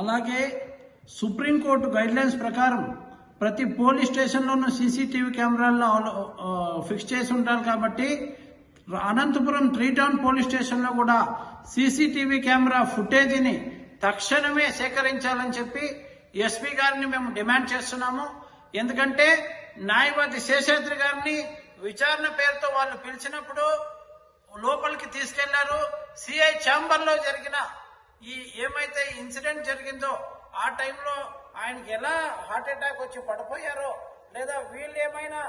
అలాగే supreme court guidelines ప్రకారం ప్రతి పోలీస్ స్టేషన్లోనూ సీసీటీవీ కెమెరాల్లో ఫిక్స్ చేసి ఉంటారు కాబట్టి అనంతపురం త్రీ టౌన్ పోలీస్ స్టేషన్లో కూడా సీసీటీవీ కెమెరా ఫుటేజీని తక్షణమే సేకరించాలని చెప్పి ఎస్పీ గారిని మేము డిమాండ్ చేస్తున్నాము. ఎందుకంటే న్యాయవాది శేషాద్రి గారిని విచారణ పేరుతో వాళ్ళు పిలిచినప్పుడు లోపలికి తీసుకెళ్ళారు. సిఐ ఛాంబర్లో జరిగిన ఈ ఏమైతే ఇన్సిడెంట్ జరిగిందో ఆ టైంలో ఆయనకి ఎలా హార్ట్ అటాక్ వచ్చి పడిపోయారో లేదా వీళ్ళు ఏమైనా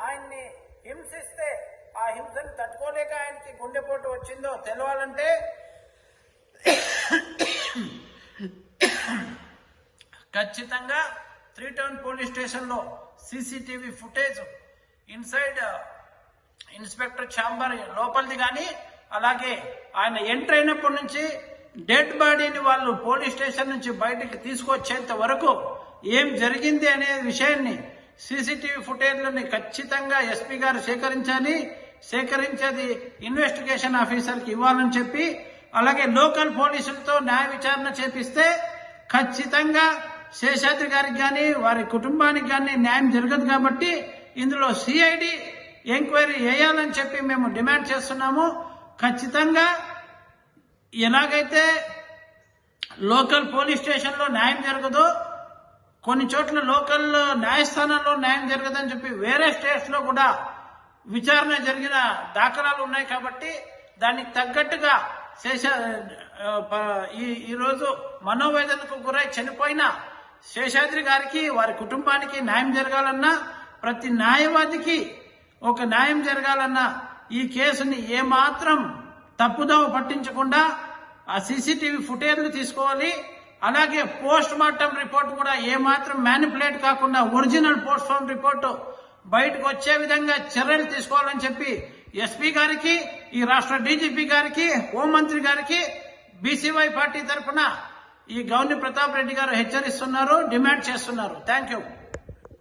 ఆయన్ని హింసిస్తే ఆ హింసను తట్టుకోలేక ఆయనకి గుండెపోటు వచ్చిందో తెలవాలంటే ఖచ్చితంగా త్రీ టౌన్ పోలీస్ స్టేషన్లో CCTV footage inside inspector chamber లోపలిది కానీ అలాగే ఆయన ఎంటర్ అయినప్పటి నుంచి డెడ్ బాడీని వాళ్ళు పోలీస్ స్టేషన్ నుంచి బయటికి తీసుకొచ్చేంత వరకు ఏం జరిగింది అనే విషయాన్ని సీసీటీవీ ఫుటేజ్లని ఖచ్చితంగా ఎస్పీ గారు సేకరించాలి. సేకరించేది ఇన్వెస్టిగేషన్ ఆఫీసర్కి ఇవ్వాలని చెప్పి అలాగే లోకల్ పోలీసులతో న్యాయ విచారణ చేపిస్తే ఖచ్చితంగా శేషాద్రి గారికి కానీ వారి కుటుంబానికి కానీ న్యాయం జరగదు కాబట్టి ఇందులో సిఐడి ఎంక్వైరీ వేయాలని చెప్పి మేము డిమాండ్ చేస్తున్నాము. ఖచ్చితంగా ఎలాగైతే లోకల్ పోలీస్ స్టేషన్లో న్యాయం జరగదో కొన్ని చోట్ల లోకల్ న్యాయస్థానంలో న్యాయం జరగదని చెప్పి వేరే స్టేట్స్లో కూడా విచారణ జరిగిన దాఖలాలు ఉన్నాయి కాబట్టి దానికి తగ్గట్టుగా శేష ఈ ఈరోజు మనోవేదనకు గురై చనిపోయిన శేషాద్రి గారికి వారి కుటుంబానికి న్యాయం జరగాలన్నా ప్రతి న్యాయవాదికి ఒక న్యాయం జరగాలన్నా ఈ కేసుని ఏమాత్రం తప్పుదోవ పట్టించకుండా ఆ సీసీటీవీ ఫుటేజ్లు తీసుకోవాలి. అలాగే పోస్ట్ మార్టం రిపోర్ట్ కూడా ఏమాత్రం మ్యానిపులేట్ కాకుండా ఒరిజినల్ పోస్ట్ మార్టం రిపోర్టు బయటకు వచ్చే విధంగా చర్యలు తీసుకోవాలని చెప్పి ఎస్పీ గారికి ఈ రాష్ట్ర డీజీపీ గారికి హోంమంత్రి గారికి బీసీవై పార్టీ తరఫున ఈ గౌని ప్రతాప్ రెడ్డి గారు హెచ్చరిస్తున్నారు డిమాండ్ చేస్తున్నారు. Thank you